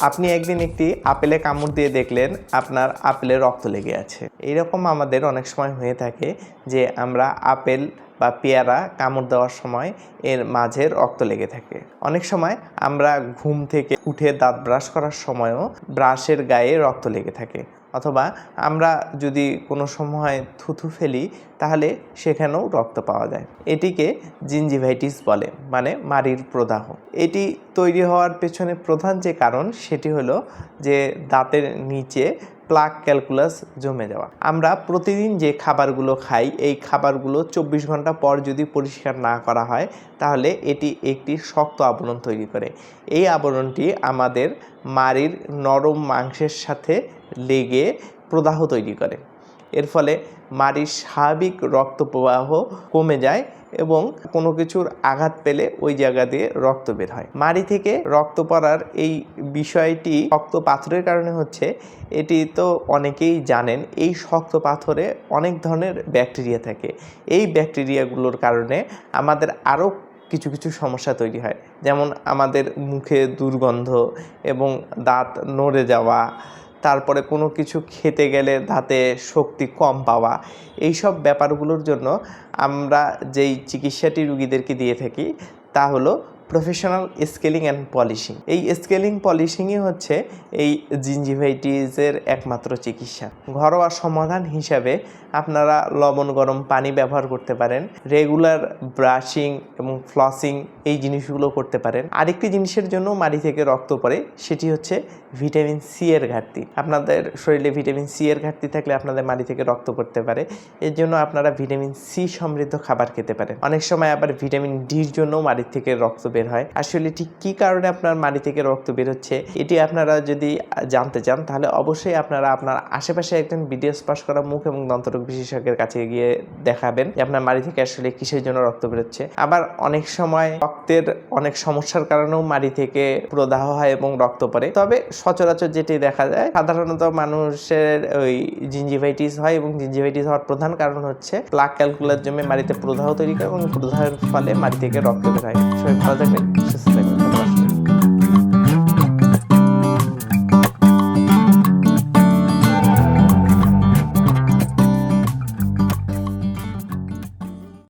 আপনি একদিন একটি আপেলে কামড় দিয়ে দেখলেন আপনার আপেলে রক্ত লেগে আছে। এইরকম আমাদের অনেক সময় হয়ে থাকে যে আমরা আপেল বা পেয়ারা কামড় দেওয়ার সময় এর মাঝে রক্ত লেগে থাকে। অনেক সময় আমরা ঘুম থেকে উঠে দাঁত ব্রাশ করার সময়ও ব্রাশের গায়ে রক্ত লেগে থাকে। অথবা আমরা যদি কোনো সময় থুথু ফেলি, তাহলে সেখানেও রক্ত পাওয়া যায়। এটিকে জিঞ্জিভাইটিস বলে মানে মারির প্রদাহ। এটি তৈরি হওয়ার পেছনে প্রধান যে কারণ, সেটি হলো যে দাঁতের নিচে প্লাক ক্যালকুলাস জমে যাওয়া। আমরা প্রতিদিন যে খাবারগুলো খাই, এই খাবারগুলো চব্বিশ ঘণ্টা পর যদি পরিষ্কার না করা হয়, তাহলে এটি একটি শক্ত আবরণ তৈরি করে। এই আবরণটি আমাদের মাড়ির নরম মাংসের সাথে লেগে প্রদাহ তৈরি করে। এর ফলে মাড়ির স্বাভাবিক রক্ত প্রবাহ কমে যায় এবং কোনো কিছুর আঘাত পেলে ওই জায়গা দিয়ে রক্ত বের হয়। মাড়ি থেকে রক্ত পড়ার এই বিষয়টি শক্ত পাথরের কারণে হচ্ছে, এটি তো অনেকেই জানেন, এই শক্ত পাথরে অনেক ধরনের ব্যাকটেরিয়া থাকে। এই ব্যাকটেরিয়াগুলোর কারণে আমাদের আরও কিছু কিছু সমস্যা তৈরি হয়। যেমন আমাদের মুখে দুর্গন্ধ এবং দাঁত নড়ে যাওয়া তারপরে কোনো কিছু খেতে গেলে দাঁতে শক্তি কম পাওয়া। এইসব ব্যাপারগুলোর জন্য আমরা যেই চিকিৎসাটি রুগীদেরকে দিয়ে থাকি তা হলো প্রফেশনাল স্কেলিং অ্যান্ড পলিশিং এই স্কেলিং পলিশিংই হচ্ছে এই জিঞ্জিভাইটিসের একমাত্র চিকিৎসা। ঘরোয়া সমাধান হিসাবে আপনারা লবণ, গরম পানি ব্যবহার করতে পারেন। রেগুলার ব্রাশিং এবং ফ্লসিং এই জিনিসগুলো করতে পারেন। আরেকটি জিনিসের জন্য মাড়ি থেকে রক্ত পড়ে, সেটি হচ্ছে ভিটামিন সি এর ঘাটতি। আপনাদের শরীরে ভিটামিন সি এর ঘাটতি থাকলে আপনাদের মাড়ি থেকে রক্ত পড়তে পারে। এর জন্য আপনারা ভিটামিন সি সমৃদ্ধ খাবার খেতে পারেন। অনেক সময় আবার ভিটামিন ডির জন্য মাড়ি থেকে রক্ত বের হয়। আসলে ঠিক কী কারণে আপনার মাড়ি থেকে রক্ত বের হচ্ছে, এটি আপনারা যদি জানতে চান, তাহলে অবশ্যই আপনারা আপনার আশেপাশে একজন বিডিএস পাস করা মুখ এবং দন্তরোগ বিশেষজ্ঞের কাছে গিয়ে দেখাবেন যে আপনার মাড়ি থেকে আসলে কিসের জন্য রক্ত বেরোচ্ছে আবার অনেক সময় রক্তের অনেক সমস্যার কারণেও মাড়ি থেকে প্রদাহ হয় এবং রক্ত পড়ে। তবে সচরাচর যেটি দেখা যায়, সাধারণত মানুষের ওই জিঞ্জিভাইটিস হয় এবং জিঞ্জিভাইটিস হওয়ার প্রধান কারণ হচ্ছে প্লাক ক্যালকুলার জমে মাড়িতে প্রদাহ তৈরি করে এবং প্রদাহের ফলে মাড়ি থেকে রক্ত বের হয়। সবাই ভালো perfect. It's just